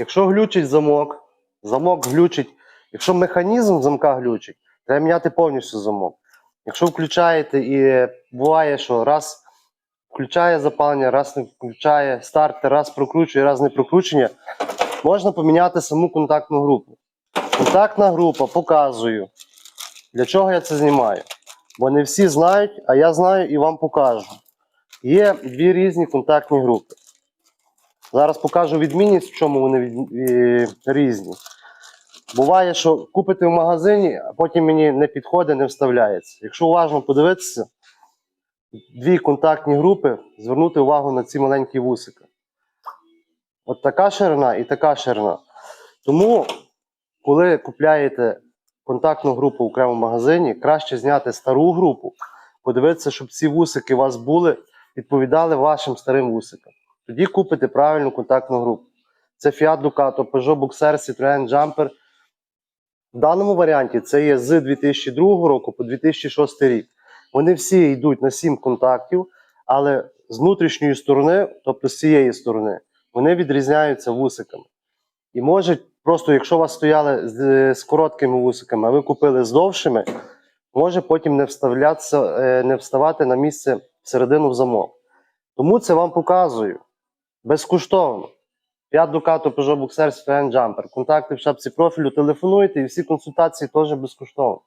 Якщо глючить замок, замок глючить, якщо механізм замка глючить, треба міняти повністю замок. Якщо включаєте і буває, що раз включає запалення, раз не включає стартер, раз прокручує, раз не прокручення, можна поміняти саму контактну групу. Контактна група показую. Для чого я це знімаю? Бо не всі знають, а я знаю і вам покажу. Є дві різні контактні групи. Зараз покажу відмінність, в чому вони від... е, різні. Буває, що купите в магазині, а потім мені не підходить, не вставляється. Якщо уважно подивитися, дві контактні групи, звернути увагу на ці маленькі вусика. От така ширина і така ширина. Тому, коли купляєте контактну групу в окремому магазині, краще зняти стару групу, подивитися, щоб ці вусики у вас були, відповідали вашим старим вусикам. Тоді купите правильну контактну групу. Це Fiat Ducato, Peugeot Boxer, Citroën Jumper. В даному варіанті це є з 2002 року по 2006 рік. Вони всі йдуть на 7 контактів, але з внутрішньої сторони, тобто з цієї сторони, вони відрізняються вусиками. І можуть, просто якщо у вас стояли з, з короткими вусиками, а ви купили з довшими, може потім не, вставлятися, е, не вставати на місце всередину в замок. Тому це вам показую безкоштовно. 5 Ducato, Peugeot Boxer, Citroën Jumper. Контакти в шапці профілю, телефонуйте і всі консультації теж безкоштовно.